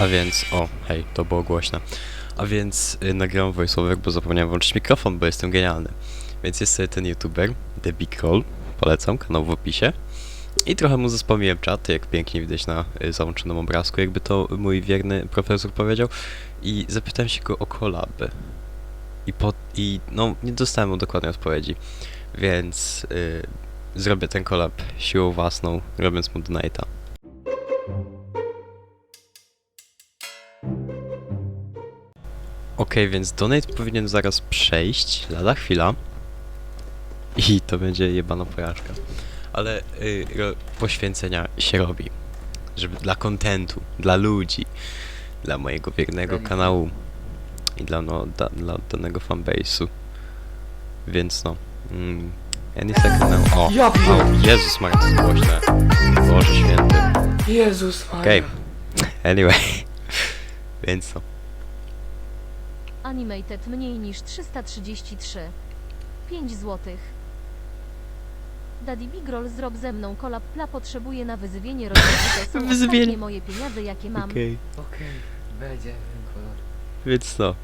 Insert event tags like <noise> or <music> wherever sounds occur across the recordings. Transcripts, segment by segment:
A więc, o, hej, to było głośne. A więc y, nagrałem voiceover, bo zapomniałem włączyć mikrofon, bo jestem genialny. Więc jest sobie ten youtuber, The Big Roll, polecam, kanał w opisie. I trochę mu zespamiłem czat, jak pięknie widać na y, załączonym obrazku, jakby to mój wierny profesor powiedział. I zapytałem się go o kolaby. I, po, I no, nie dostałem mu dokładnej odpowiedzi. Więc y, zrobię ten kolab siłą własną, robiąc mu donate'a. Okej, więc donate powinien zaraz przejść, lada chwila. I to będzie jebana porażka. Ale y, poświęcenia się robi. Żeby dla kontentu, dla ludzi, dla mojego wiernego kanału i dla, no, da, dla danego fanbase'u. Więc no. Mm, any second now. O, Ja o pier- Jezus Maria, to jest głośne. Boże święty. Jezus Maria. Okej. Anyway. <laughs> Więc no. Animated mniej niż 333. 5 złotych. Daddy Bigrol zrob ze mną kolab pla potrzebuje na wyzywienie rodziny. To są <laughs> Wyzywienie. ostatnie moje pieniądze jakie mam. Okej. Okej, będzie ten kolor. Więc no.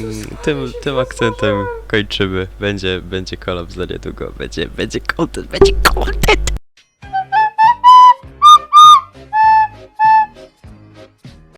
Mm, tym, tym akcentem kończymy. Będzie, będzie kolab za niedługo. Będzie, będzie content, będzie content!